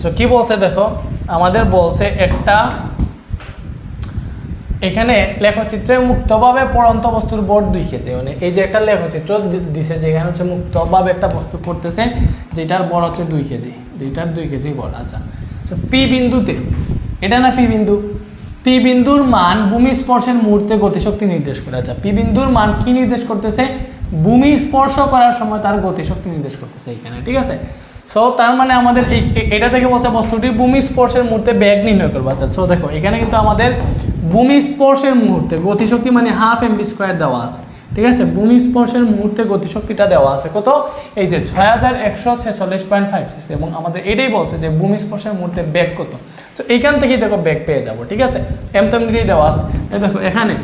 So কি বলছে দেখো? আমাদের বলছে একটা, এখানে লেখচিত্রে মুক্তভাবে পড়ন্ত বস্তুর বোর্ড দুই কেজি মানে এই যে একটা লেখচিত্র দিছে যেখানে হচ্ছে মুক্তভাবে একটা বস্তু পড়তেছে, যেটার বড় হচ্ছে দুই কেজি। যেটার দুই কেজি বড় আচ্ছা। পি বিন্দুতে, এটা না পি বিন্দু? পি বিন্দুর মান ভূমি স্পর্শের মুহূর্তে গতিশক্তি নির্দেশ করে আচ্ছা। পি বিন্দুর মান কি নির্দেশ করতেছে? ভূমি স্পর্শ করার সময় তার গতিশক্তি নির্দেশ করতেছে এখানে, ঠিক আছে? সো তার মানে আমাদের এটা থেকে বসে বস্তুটি ভূমি স্পর্শের মুহূর্তে ব্যাগ নির্ণয় করব। আচ্ছা সো দেখো, এখানে কিন্তু আমাদের ভূমি স্পর্শের মুহূর্তে গতিশক্তি মানে হাফ এম স্কোয়ার দেওয়া আছে। ঠিক আছে? ভূমি স্পর্শের মুহূর্তে গতিশক্তিটা দেওয়া আছে। কত? এই যে ছয় হাজার একশো ছেচল্লিশ পয়েন্ট ফাইভ সিক্স এবং আমাদের এটাই বলছে যে ভূমি স্পর্শের মুহূর্তে ব্যাগ কত? সো এইখান থেকেই দেখো ব্যাগ পেয়ে যাব। ঠিক আছে? এম তো এমনিতেই দেওয়া আছে। দেখো, এখানে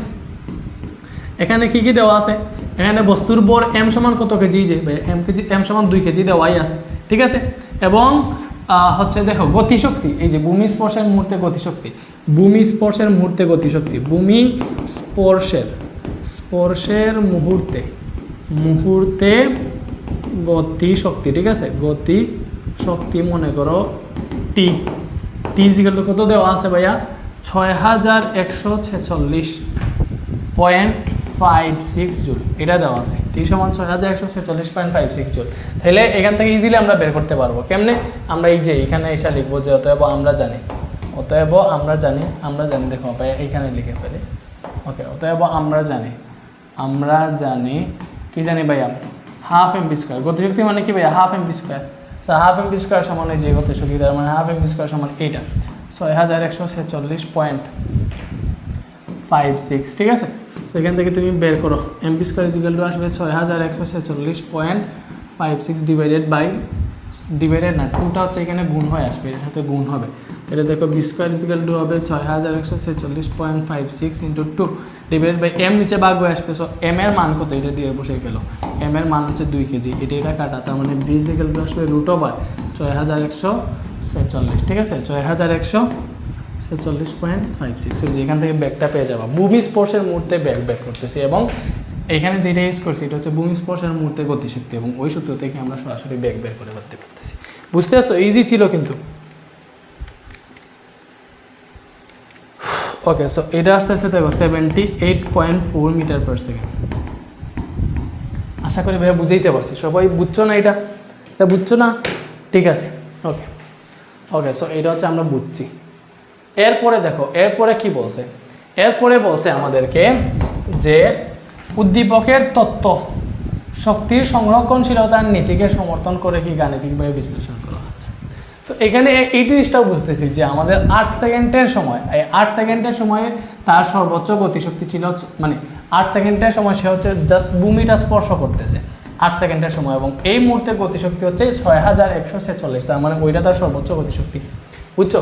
এখানে কী কী দেওয়া আছে? এখানে বস্তুর বর এম সমান কত কেজি? যে এম কেজি এম সমান দুই কেজি দেওয়াই আছে। ঠিক আছে? এবং হচ্ছে দেখো, গতিশক্তি, এই যে ভূমি স্পর্শের মুহূর্তে গতিশক্তি। ভূমি স্পর্শের মুহূর্তে গতিশক্তি। ভূমি স্পর্শের স্পর্শের মুহূর্তে মুহূর্তে গতি শক্তি ঠিক আছে? গতি শক্তি মনে করো টি টি জিগাল কত দেওয়া আছে ভাইয়া? ছয় হাজার একশো ছেচল্লিশ পয়েন্ট ফাইভ সিক্স জুল এটা দেওয়া আছে টি সমান ছয় হাজার একশো ছেচল্লিশ পয়েন্ট ফাইভ সিক্স জুল তাহলে এখান থেকে ইজিলি আমরা বের করতে পারব কেমনে আমরা এই যে এখানে এসে লিখব যে অতএব আমরা জানি অতএব আমরা জানি আমরা জানি দেখো ভাই এখানে লিখে ফেলি ওকে অতএব আমরা জানি আমরা জানি কি জানি ভাইয়া হাফ এম বি স্কোয়ার গতিশক্তি মানে কি ভাইয়া half M V square so half M V square সমান এই যে গতিশক্তি তার মানে হাফ এম বি স্কোয়ার সমান এইটা ছয় হাজার একশো ছেচল্লিশ পয়েন্ট ফাইভ সিক্স ঠিক আছে এখান থেকে তুমি বের করো। এমপি স্কোয়ার ইজিক্যাল টু আসবে ছয় হাজার একশো ছেচল্লিশ point five six divided by divided না টুটা হচ্ছে এখানে গুণ হয়ে আসবে, এর সাথে গুণ হবে। এটা দেখো বি স্কোয়ার ইজিক্যাল টু হবে ছয় হাজার একশো ছেচল্লিশ point five six into two divided by M নিচে ভাগ হয়ে আসবে। সো এম এর মান কত? এটা দিয়ে বসে গেল এম এর মান হচ্ছে দুই কেজি। এটা এটা কাটা, তার মানে বি ইজিক্যাল টু আসবে রুট ওভার ছয় হাজার একশো ছেচল্লিশ, ঠিক আছে? ছয় হাজার একশো ছেচল্লিশ পয়েন্ট ফাইভ সিক্স যেখান থেকে ব্যাগটা পেয়ে যাবা। ভূমি স্পর্শের মুহূর্তে ব্যাগ ব্যাক করতেছি এবং এখানে যেটা ইউজ করছি, এটা হচ্ছে ভূমি স্পর্শের মুহূর্তে গতিশক্তি এবং ওই সূত্র থেকে আমরা সরাসরি ব্যাগ বের করে করতে পারতেছি। বুঝতে পারছ? ইজি ছিল কিন্তু। ওকে সো এটা আস্তে আস্তে দেখো seventy eight point four metre per second আশা করি ভাইয়া বুঝাইতে পারছি। সবাই বুঝছ না এটা? এটা বুঝছ না? ঠিক আছে। ওকে ওকে সো এটা হচ্ছে আমরা বুঝছি। এরপরে দেখো, এরপরে কি বলছে? এরপরে বলছে আমাদেরকে যে উদ্দীপকের তত্ত্ব, শক্তির সংরক্ষণশীলতার নীতিকে সমর্থন করে কি গাণিতিকভাবে বিশ্লেষণ করা হচ্ছে। তো এখানে এই জিনিসটাও বুঝতেছি যে আমাদের আট সেকেন্ডের সময়, এই আট সেকেন্ডের সময়ে তার সর্বোচ্চ গতিশক্তি ছিল মানে আট সেকেন্ডের সময় সে হচ্ছে জাস্ট ভূমিটা স্পর্শ করতেছে। আট সেকেন্ডের সময় এবং এই মুহূর্তে গতিশক্তি হচ্ছে ছয় হাজার একশো ছেচল্লিশ, তার মানে ওইটা তার সর্বোচ্চ গতিশক্তি। বুঝছ?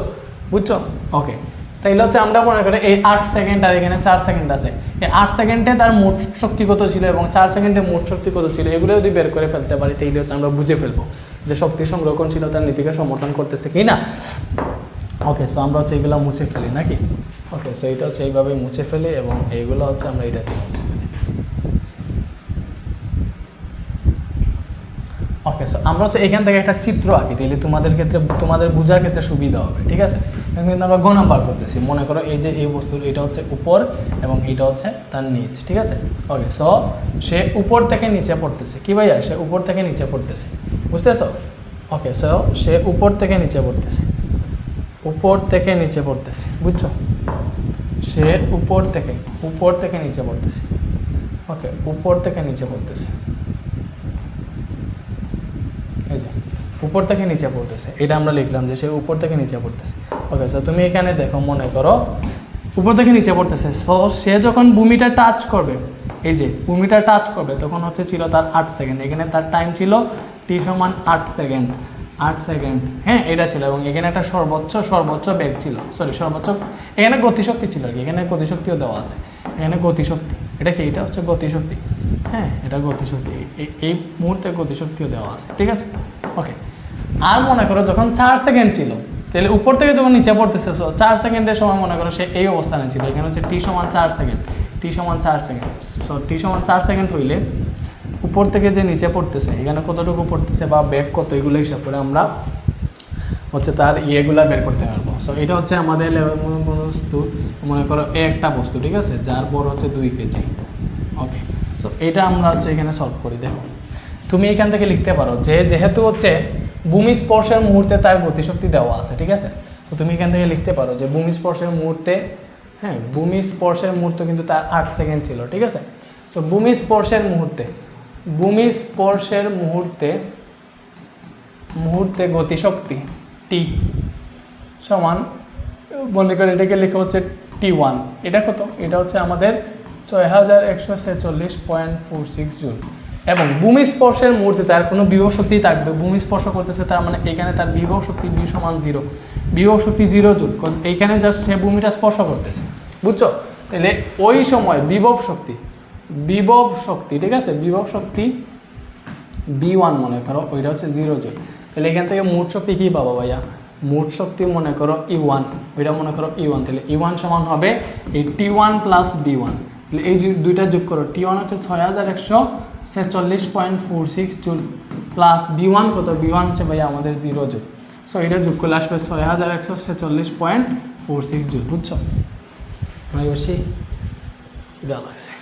বুঝছ? ওকে তাইলে হচ্ছে আমরা মনে করি এই আট সেকেন্ড আর এখানে চার সেকেন্ড আছে। এই আট সেকেন্ডে তার মোট শক্তি কত ছিল এবং চার সেকেন্ডে মোট শক্তি কত ছিল এগুলো যদি বের করে ফেলতে পারি, তাইলে হচ্ছে আমরা বুঝে ফেলব যে শক্তি সংরক্ষণশীলতার নীতিকে সমর্থন করতেছে কি না। ওকে সো আমরা হচ্ছে এগুলো মুছে ফেলি নাকি? ওকে সো এইটা হচ্ছে এইভাবে মুছে ফেলি এবং এইগুলো হচ্ছে আমরা এটা দিয়ে মুছে ফেলি ওকে সো আমরা হচ্ছে এখান থেকে একটা চিত্র আঁকি তাহলে তোমাদের ক্ষেত্রে, তোমাদের বোঝার ক্ষেত্রে সুবিধা হবে, ঠিক আছে? কিন্তু আমরা গ নাম্বার করতেছি। মনে করো এই যে এই বস্তুর, এটা হচ্ছে উপর এবং এটা হচ্ছে তার নিচ, ঠিক আছে? ওকে সো সে উপর থেকে নিচে পড়তেছে। কি ভাইয়া? সে উপর থেকে নিচে পড়তেছে। বুঝতেছো? ওকে সো সে উপর থেকে নিচে পড়তেছে। উপর থেকে নিচে পড়তেছে, বুঝছ? সে উপর থেকে উপর থেকে নিচে পড়তেছে। ওকে উপর থেকে নিচে পড়তেছে এই যে উপর থেকে নিচে পড়তেছে। এটা আমরা লিখলাম যে সে উপর থেকে নিচে পড়তেছে। ওকে স্যার তুমি এখানে দেখো, মনে করো, উপর থেকে নিচে পড়তেছে। সো সে যখন ভূমিটা টাচ করবে, এই যে ভূমিটা টাচ করবে, তখন হচ্ছে ছিল তার আট সেকেন্ড এখানে তার টাইম ছিল টি সমান আট সেকেন্ড আট সেকেন্ড হ্যাঁ এটা ছিল এবং এখানে একটা সর্বোচ্চ সর্বোচ্চ বেগ ছিল। সরি সর্বোচ্চ, এখানে গতিশক্তি ছিল আর কি, এখানে গতিশক্তিও দেওয়া আছে। এখানে গতিশক্তি, এটা কি? এটা হচ্ছে গতিশক্তি। হ্যাঁ এটা গতিশক্তি। এই- এই মুহূর্তে গতিশক্তিও দেওয়া আছে, ঠিক আছে? ওকে আর মনে করো যখন চার সেকেন্ড ছিল, তাহলে উপর থেকে যখন নিচে পড়তেছে চার সেকেন্ডের সময় মনে করো সে এই অবস্থানে ছিল। এখানে হচ্ছে টি সমান চার সেকেন্ড টি সমান চার সেকেন্ড সো টি সমান চার সেকেন্ড হইলে উপর থেকে যে নিচে পড়তেছে, এখানে কতটুকু পড়তেছে বা ব্যাগ কত, এগুলো হিসাব করে আমরা হচ্ছে তার ইয়েগুলা বের করতে পারব। সো এটা হচ্ছে আমাদের বস্তু, মনে করো একটা বস্তু, ঠিক আছে? যার বড় হচ্ছে দুই কেজি। ওকে সো এটা আমরা হচ্ছে এখানে সলভ করি, দেখো। তুমি এখান থেকে লিখতে পারো যে যেহেতু হচ্ছে ভূমি স্পর্শের মুহূর্তে তার গতিশক্তি দেওয়া আছে, ঠিক আছে? তো তুমি এখান থেকে লিখতে পারো যে ভূমি স্পর্শের মুহূর্তে হ্যাঁ ভূমি স্পর্শের মুহূর্তে কিন্তু তার আট সেকেন্ড ছিল, ঠিক আছে? সো ভূমি স্পর্শের মুহূর্তে, ভূমি স্পর্শের মুহূর্তে মুহূর্তে গতিশক্তি টি সমান, মনে করে এটাকে লেখা হচ্ছে টি ওয়ান এটা কত? এটা হচ্ছে আমাদের ছয় হাজার একশো ছেচল্লিশ পয়েন্ট ফোর সিক্স জুল। এবং ভূমি স্পর্শের মুহূর্তে তার কোনো বিভব শক্তি থাকবে। ভূমি স্পর্শ করতেছে তার মানে এখানে তার বিভব শক্তি বি সমান জিরো বিভব শক্তি জিরো জুল। বিকজ এইখানে জাস্ট সে ভূমিটা স্পর্শ করতেছে। বুঝছ? তাহলে ওই সময় বিভব শক্তি বিভব শক্তি, ঠিক আছে? বিভব শক্তি বি ওয়ান মনে করো, ওইটা হচ্ছে জিরো জুল। তাহলে এখান থেকে মোট শক্তি কী পাবো ভাইয়া? মোট শক্তি মনে করো ই ওয়ান ওইটা মনে করো ই ওয়ান তাহলে ই ওয়ান সমান হবে এই T one plus V one তাহলে এই দুই- দুইটা যোগ করো। টি ওয়ান হচ্ছে ছয় হাজার একশো ছেচল্লিশ point four six joule plus V one কত? বি ওয়ান হচ্ছে ভাইয়া আমাদের জিরো জুল। সো এটা যোগ করলে আসবে ছয় হাজার একশো ছেচল্লিশ পয়েন্ট ফোর সিক্স জুল, বুঝছ? অনেক বেশি খিদা লাগছে।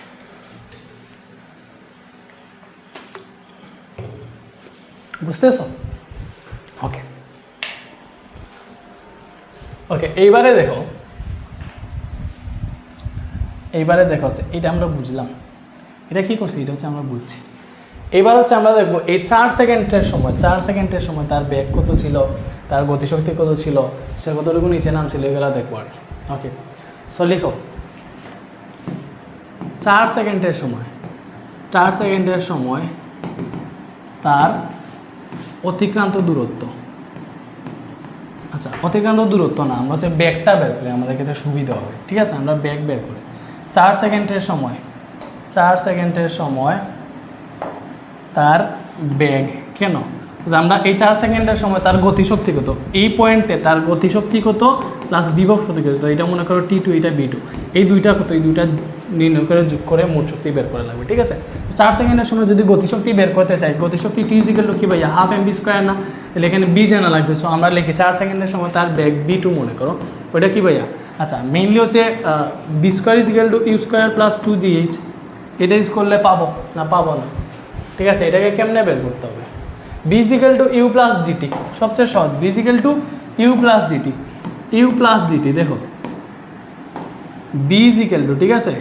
বুঝতেছো? ওকে ওকে এইবারে দেখো এইবারে দেখো এটা আমরা বুঝলাম। এটা কি করছি? এটা হচ্ছে আমরা বুঝছি। এবার হচ্ছে আমরা দেখব, এই চার সেকেন্ডের সময়, চার সেকেন্ডের সময় তার ব্যাগ কত ছিল, তার গতিশক্তি কত ছিল, সে কতটুকু নিচে নামছিল, এগুলো দেখব আর কি। ওকে সো লিখো। চার সেকেন্ডের সময়, চার সেকেন্ডের সময় তার অতিক্রান্ত দূরত্ব। আচ্ছা অতিক্রান্ত দূরত্ব না, আমরা হচ্ছে ব্যাগটা বের করি, আমাদের ক্ষেত্রে সুবিধা হবে। ঠিক আছে? আমরা ব্যাগ বের করি। চার সেকেন্ডের সময় চার সেকেন্ডের সময় তার ব্যাগ কেন? যে আমরা এই চার সেকেন্ডের সময় তার গতিশক্তি কত? এই পয়েন্টে তার গতিশক্তি কত? প্লাস বিভব শক্তি কত এটা মনে করো টি টু এটা বি টু এই দুইটা কত? এই দুইটা নির্ণয় করে যোগ করে মোট শক্তি বের করা লাগবে, ঠিক আছে? চার সেকেন্ডের সময় যদি গতিশক্তি বের করতে চাই, গতিশক্তি টি ইজিক্যাল টু কি ভাইয়া? হাফ এম বি স্কোয়ার না? তাহলে এখানে বি জানা লাগবে। সো আমরা লিখি চার সেকেন্ডের সময় তার ব্যাগ বি টু মনে করো। ওইটা কি ভাইয়া? আচ্ছা মেইনলি হচ্ছে V square equal to U square plus two G H এটা ইউজ করলে পাবো? না পাবো না। ঠিক আছে, এটাকে কেমনে বের করতে হবে? V equal to U plus GT সবচেয়ে সহজ। V equal to U plus GT U plus GT দেখো। বিজিক্যাল টু ঠিক আছে?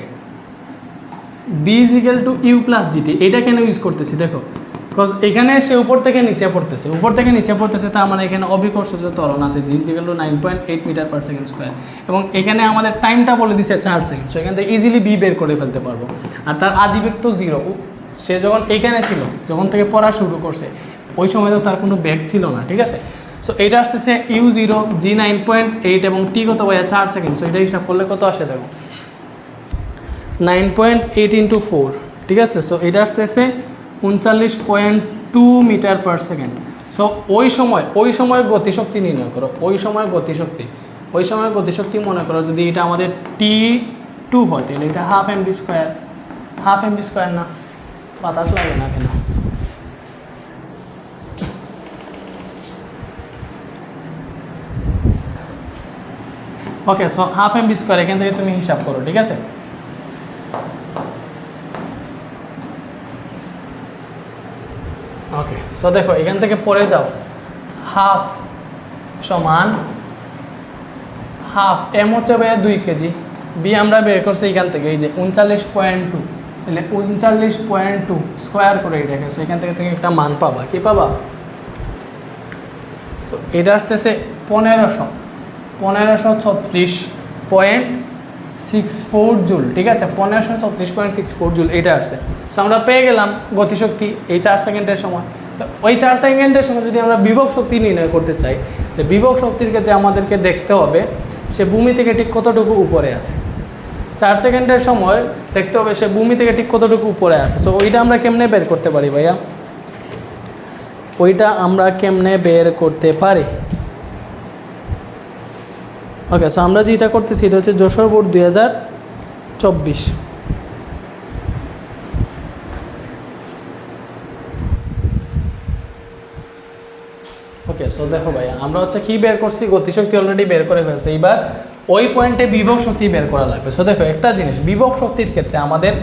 V equal to U plus GT এটা কেন ইউজ করতেছি, দেখো? বিকজ এখানে সে উপর থেকে নিচে পড়তেছে। উপর থেকে নিচে পড়তেছে, তার মানে এখানে অবিকর্ষ যে ত্বরণ আছে। G equal to nine point eight metre per second square এবং এখানে আমাদের টাইমটা বলে দিচ্ছে চার সেকেন্ড সো এখান থেকে ইজিলি বি বের করে ফেলতে পারব। আর তার আদিবেগ তো জিরো সে যখন এখানে ছিল, যখন থেকে পড়া শুরু করছে, ওই সময় তো তার কোনো ব্যাগ ছিল না, ঠিক আছে? সো এটা আসতেছে U zero G nine point eight এবং টি কত ভাইয়া? চার সেকেন্ড সো এটা হিসাব করলে কত আসে দেখো? Nine point eight into four ঠিক আছে? সো এটা আসতেছে উনচাল্লিশ point two metre per second so ওই সময় ওই সময় গতিশক্তি নির্ণয় করো, ওই সময় গতিশক্তি। ওই সময় গতিশক্তি মনে করো যদি এটা আমাদের টি টু হয়, তাহলে এটা half M V square half M V square না বাতাস লাগে না কেন? Okay so half M V square এখান থেকে তুমি হিসাব করো, ঠিক আছে? ওকে সো দেখো, এখান থেকে পড়ে যাও। হাফ সমান হাফ এম হচ্ছে ভাইয়া দুই কেজি। বি আমরা বের করছি এখান থেকে, এই যে উনচাল্লিশ পয়েন্ট টু তাহলে উনচাল্লিশ পয়েন্ট টু স্কোয়ার করে এটাকে সো এখান থেকে তুমি একটা মান পাবা। কি পাবা? সো এটা আসতেছে পনেরোশো। পনেরোশো ছত্রিশ পয়েন্ট সিক্স ফোর জুল ঠিক আছে? পনেরোশো ছত্রিশ পয়েন্ট সিক্স ফোর জুল এটা আসছে। সো আমরা পেয়ে গেলাম গতিশক্তি এই চার সেকেন্ডের সময়। সো ওই চার সেকেন্ডের সময় যদি আমরা বিভব শক্তি নির্ণয় করতে চাই, তো বিভব শক্তির ক্ষেত্রে আমাদেরকে দেখতে হবে, সে ভূমি থেকে ঠিক কতটুকু উপরে আছে। চার সেকেন্ডের সময় দেখতে হবে সে ভূমি থেকে ঠিক কতটুকু উপরে আছে। সো ওইটা আমরা কেমনে বের করতে পারি ভাইয়া? ওইটা আমরা কেমনে বের করতে পারি? ওকে সো আমরা যেটা করতেছি, এটা হচ্ছে যশোর বোর্ড দুই হাজার চব্বিশ। ওকে সো দেখো ভাইয়া, আমরা হচ্ছে কি বের করছি? গতিশক্তি অলরেডি বের করে ফেলছে। এইবার ওই পয়েন্টে বিভব শক্তি বের করা লাগবে। সো দেখো, একটা জিনিস, বিভব শক্তির ক্ষেত্রে আমাদের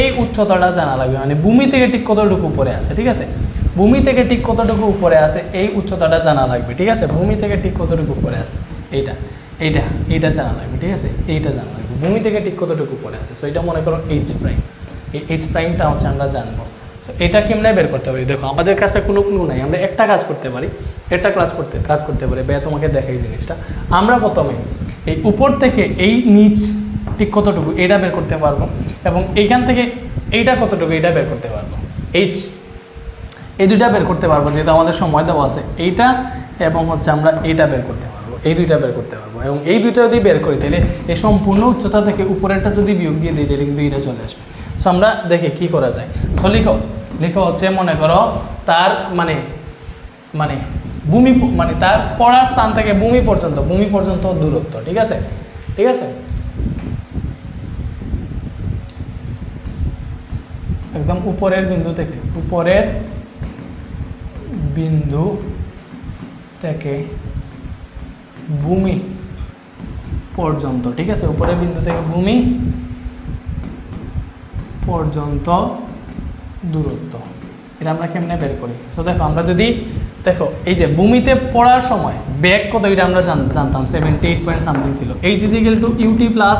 এই উচ্চতাটা জানা লাগবে। মানে ভূমি থেকে ঠিক কতটুকু উপরে আছে, ঠিক আছে? ভূমি থেকে ঠিক কতটুকু উপরে আছে, এই উচ্চতাটা জানা লাগবে, ঠিক আছে? ভূমি থেকে ঠিক কতটুকু উপরে আছে, এইটা এইটা এইটা জানা লাগবে, ঠিক আছে? এইটা জানা লাগবে। ভূমি থেকে ঠিক কতটুকু উপরে আছে? সো এটা মনে করো এইচ প্রাইম এই এইচ প্রাইমটা হচ্ছে আমরা জানব। সো এটা কেমনে বের করতে পারি দেখো, আমাদের কাছে কোনো ক্লু নাই। আমরা একটা কাজ করতে পারি, একটা ক্লাস করতে, কাজ করতে পারি। বে তোমাকে দেখাই জিনিসটা। আমরা প্রথমে এই উপর থেকে এই নিচ ঠিক কতটুকু, এটা বের করতে পারব। এবং এইখান থেকে এইটা কতটুকু, এটা বের করতে পারব। এইচ, এই দুইটা বের করতে পারব, যেহেতু আমাদের সময় দেওয়া আছে। এইটা এবং হচ্ছে আমরা এইটা বের করতে পারব, এই দুইটা বের করতে পারব। এবং এই দুইটা যদি বের করি, তাহলে এই সম্পূর্ণ উচ্চতা থেকে উপরেরটা যদি বিয়োগ দিয়ে দিই, তাহলে কিন্তু এইটা চলে আসবে। সো আমরা দেখি কি করা যায়। সো লিখো লিখো হচ্ছে, মনে করো, তার মানে মানে ভূমি মানে তার পড়ার স্থান থেকে ভূমি পর্যন্ত ভূমি পর্যন্ত দূরত্ব, ঠিক আছে? ঠিক আছে? একদম উপরের বিন্দু থেকে, উপরের বিন্দু থেকে ভূমি পর্যন্ত, ঠিক আছে? উপরের বিন্দু থেকে ভূমি পর্যন্ত দূরত্ব। এটা আমরা কেমনে বের করি? সো দেখো, আমরা যদি দেখো, এই যে ভূমিতে পড়ার সময়, ব্যাগ কত, এটা আমরা জানতাম সেভেন্টি এইট পয়েন্ট সামথিং ছিল। H equal to UT plus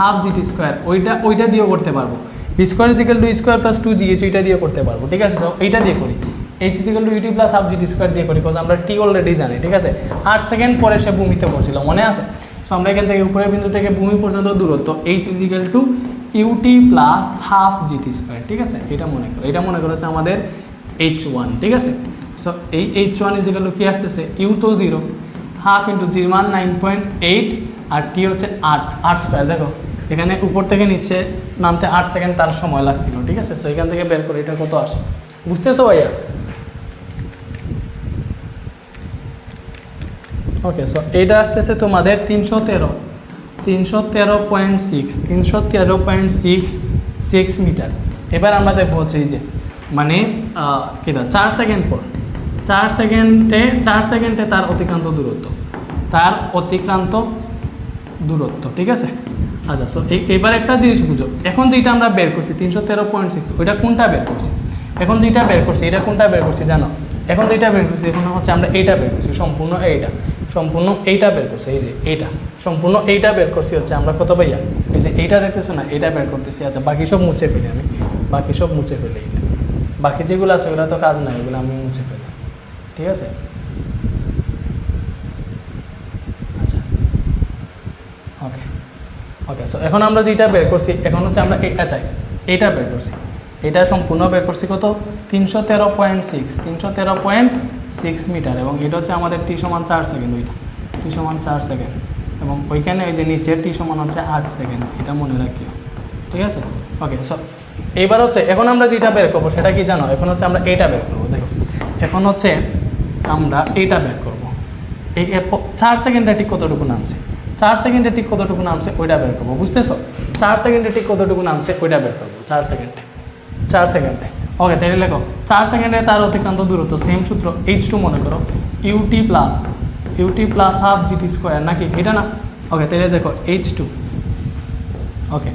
half GT square ওইটা ওইটা দিয়েও করতে পারব। Square equal to square plus two GH ওইটা দিয়ে করতে পারব, ঠিক আছে? তো এইটা দিয়ে করি। H equal to UT plus half GT square দিয়ে করি বিকজ আমরা টি অলরেডি জানি, ঠিক আছে? আট সেকেন্ড পরে সে ভূমিতে পড়ছিল, মনে আছে? সো আমরা এখান থেকে উপরের বিন্দু থেকে ভূমি পর্যন্ত দূরত্ব H equal to UT plus half GT square ঠিক আছে? এটা মনে করো, এটা মনে করো হচ্ছে আমাদের এইচ ওয়ান ঠিক আছে? সো এই এইচ ওয়ান ইজিক্যাল টু কী আসতেছে? ইউ তো zero half into zero one nine point eight আর টি হচ্ছে আট আট স্কোয়ার দেখো। এখানে উপর থেকে নিচে নামতে আট সেকেন্ড তার সময় লাগছিল, ঠিক আছে? তো এখান থেকে বের করে এটা কত আসে? বুঝতেছো ভাইয়া? ওকে সো এটা আসতেছে তোমাদের তিনশো তেরো। তিনশো তেরো পয়েন্ট সিক্স তিনশো তেরো পয়েন্ট সিক্স সিক্স মিটার এবার আমরা দেখব হচ্ছে এই যে মানে কিনা চার সেকেন্ড পর। চার সেকেন্ডে চার সেকেন্ডে তার অতিক্রান্ত দূরত্ব। তার অতিক্রান্ত দূরত্ব, ঠিক আছে? আচ্ছা সো এবার একটা জিনিস বুঝো। এখন যেটা আমরা বের করছি, তিনশো তেরো পয়েন্ট সিক্স, ওইটা কোনটা বের করছি? এখন যেটা বের করছি, এটা কোনটা বের করছি জানো? এখন যেটা বের করছি, এখন হচ্ছে আমরা এইটা বের করছি, সম্পূর্ণ এইটা। সম্পূর্ণ এইটা বের করছি, এই যে এইটা। সম্পূর্ণ এইটা বের করছি হচ্ছে আমরা কত পাইয়া এই যে এইটা দেখতেছো না, এইটা বের করতেছি। আচ্ছা বাকি সব মুছে ফেলি আমি। বাকি সব মুছে ফেলি। বাকি যেগুলো আছে, ওগুলো তো কাজ নাই ওগুলো আমি মুছে ফেলি। ঠিক আছে? আচ্ছা। ওকে ওকে সো এখন আমরা যেটা বের করছি, এখন হচ্ছে আমরা এটা চাই এইটা বের করছি। এটা সম্পূর্ণ বের করছি কত? তিনশো তেরো পয়েন্ট সিক্স তিনশো তেরো পয়েন্ট সিক্স মিটার এবং এটা হচ্ছে আমাদের টি সমান চার সেকেন্ড ওইটা। টি সমান চার সেকেন্ড এবং ওইখানে ওই যে নিচের টি সমান হচ্ছে আট সেকেন্ড, এটা মনে রাখিও। ঠিক আছে? ওকে সো এইবার হচ্ছে, এখন আমরা যেটা বের করব সেটা কি জানো? এখন হচ্ছে আমরা এইটা বের করব, দেখো। এখন হচ্ছে আমরা এটা বের করব। এই চার সেকেন্ডে ঠিক কতটুকু নামছে? চার সেকেন্ডে ঠিক কতটুকু নামছে? ওইটা বের করব, বুঝতেছো? চার সেকেন্ডে ঠিক কতটুকু নামছে? ওইটা বের করব, চার সেকেন্ডে। চার সেকেন্ডে। ওকে, তাহলে লেখো, চার সেকেন্ডে তার অতিক্রান্ত দূরত্ব সেম সূত্র এইচ টু মনে করো UT plus UT plus half GT square নাকি? এটা না? ওকে, তাহলে দেখো এইচ টু ওকে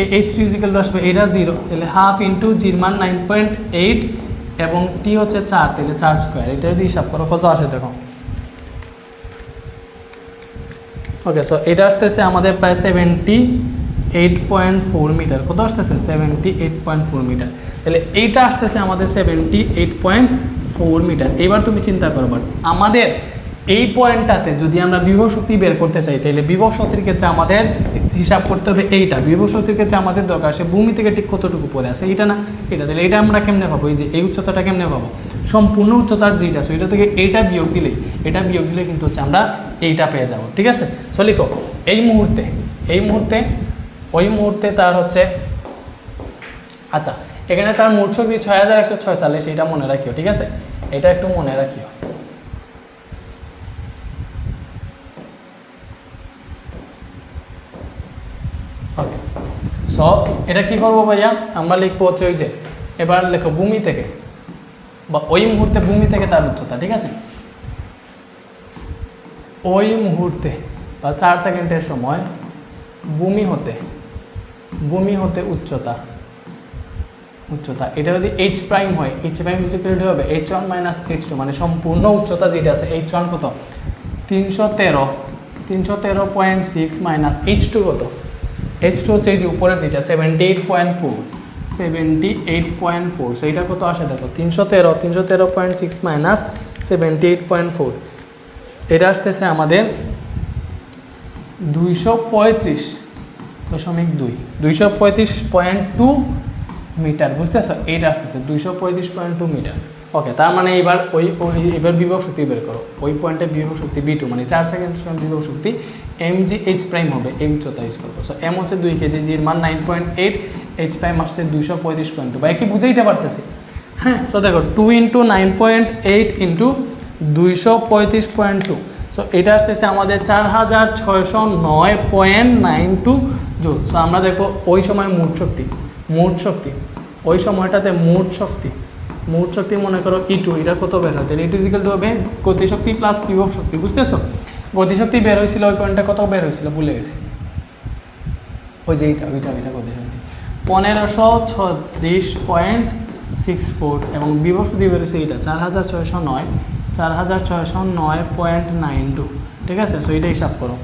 এই এইচ টু ইজিক্যাল আসবে, এটা জিরো তাহলে হাফ ইন্টু জিরমান নাইন পয়েন্ট এইট এবং টি হচ্ছে চার, তাহলে চার স্কোয়ার এটা যদি হিসাব করো, কত আসে দেখো? ওকে সো এটা আসতেছে আমাদের প্রায় seventy eight point four metre কত আসতেছে? Seventy eight point four metre তাহলে এইটা আসতেছে আমাদের seventy eight point four metre এবার তুমি চিন্তা করবার আমাদের এই পয়েন্টটাতে যদি আমরা বিভব শক্তি বের করতে চাই, তাহলে বিভব শক্তির ক্ষেত্রে আমাদের হিসাব করতে হবে এইটা। বিভব শক্তির ক্ষেত্রে আমাদের দরকার সে ভূমি থেকে ঠিক কতটুকু পড়ে আছে, এইটা না? এটা তাহলে এটা আমরা কেমনে পাবো এই যে এই উচ্চতাটা কেমনে পাবো সম্পূর্ণ উচ্চতার যেটা আছে, ওইটা থেকে এইটা বিয়োগ দিলেই, এটা বিয়োগ দিলে কিন্তু হচ্ছে আমরা এইটা পেয়ে যাব, ঠিক আছে? সো এই মুহূর্তে এই মুহূর্তে, ওই মুহূর্তে তার হচ্ছে আচ্ছা এখানে তার শক্তি ছয় হাজার একশো ছয়চল্লিশ এটা মনে রাখিও, ঠিক আছে? এটা একটু মনে রাখিও ওকে সো এটা কি করব ভাইয়া? আমরা লিখব হচ্ছে ওই যে, এবার লেখো ভূমি থেকে, বা ওই মুহূর্তে ভূমি থেকে তার উচ্চতা, ঠিক আছে? ওই মুহূর্তে, বা চার সেকেন্ডের সময় ভূমি হতে ভূমি হতে উচ্চতা উচ্চতা, এটা যদি এইচ প্রাইম হয় এইচ প্রাইম ইকুয়াল হবে H one minus H two মানে সম্পূর্ণ উচ্চতা যেটা আছে এইচ ওয়ান কত? তিনশো তেরো তিনশো তেরো point six minus H two কত? এইচ টু হচ্ছে এই যে উপরের যেটা seventy eight point four seventy eight point four সেইটা কত আসে দেখো, তিনশো তেরো তিনশো তেরো point six minus seventy eight point four এটা আসতেছে আমাদের দুইশো পঁয়ত্রিশ দশমিক দুই, দুইশো পঁয়ত্রিশ পয়েন্ট টু মিটার বুঝতেছো? এইটা আসতেছে দুইশো পঁয়ত্রিশ পয়েন্ট টু মিটার ওকে তার মানে এবার ওই এবার বিভব শক্তি বের করো। ওই পয়েন্টে বিভব শক্তি বি টু মানে চার সেকেন্ড বিভব শক্তি এম জি এইচ প্রাইম হবে উচ্চতা ইউজ করব। সো এম হচ্ছে দুই কেজি জির মান nine point eight H prime আসছে দুইশো পঁয়ত্রিশ পয়েন্ট টু বা কি বুঝাইতে পারতেছি? হ্যাঁ সো দেখো two into nine point eight into দুইশো পঁয়ত্রিশ পয়েন্ট টু সো এটা আসতেছে আমাদের চার হাজার ছয়শো নয় point nine two joule. So আমরা দেখব ওই সময় মোট শক্তি মোট শক্তি, ওই সময়টাতে মোট শক্তি মোট শক্তি মনে করো ই টু এটা কত বের হয়? তাহলে ইটু ইজিক্যাল টু হবে গতিশক্তি প্লাস বিভব শক্তি, বুঝতেছো? গতিশক্তি বের হয়েছিল, ওই পয়েন্টটা কত বের হয়েছিল, ভুলে গেছি। ওই যে এইটা, ওইটা ওইটা গতিশক্তি। পনেরোশো ছত্রিশ পয়েন্ট সিক্স ফোর এবং বিভব শক্তি বের হয়েছে এইটা, চার হাজার ছয়শো নয়, চার হাজার ছয়শো নয় পয়েন্ট নাইন টু ঠিক আছে? সো এইটা হিসাব করো।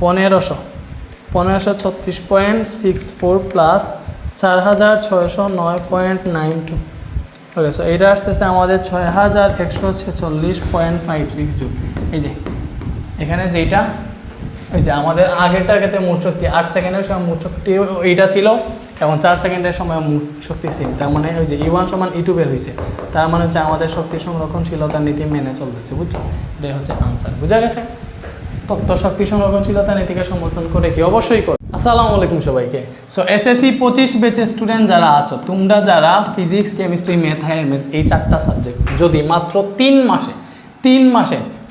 পনেরোশো পনেরোশো ছত্রিশ পয়েন্ট সিক্স ফোর প্লাস চার হাজার ছয়শো নয় point nine two okay so এটা আসতেছে আমাদের ছয় হাজার একশো ছেচল্লিশ পয়েন্ট ফাইভ সিক্স জুল এই যে এখানে যেইটা ওই যে আমাদের আগেরটার ক্ষেত্রে মোট শক্তি আট সেকেন্ডের সময় মোট শক্তি এইটা ছিল এবং চার সেকেন্ডের সময় মোট শক্তি সেম তার মানে ওই যে ই ওয়ান সমান ই টু বের হয়েছে তার মানে হচ্ছে আমাদের শক্তি সংরক্ষণশীলতার নীতি মেনে চলতেছে, বুঝছ? এটাই হচ্ছে আনসার বুঝা গেছে? তত্ত্ব শক্তি সংরক্ষণশীলতা নীতিকে সমর্থন করে কি? অবশ্যই করে। আসসালামু আলাইকুম সবাইকে। সো এসএসসি পঁচিশ বেচে স্টুডেন্ট যারা আছো, তোমরা যারা physics chemistry math higher math এই চারটা সাবজেক্ট যদি মাত্র তিন মাসে তিন মাসে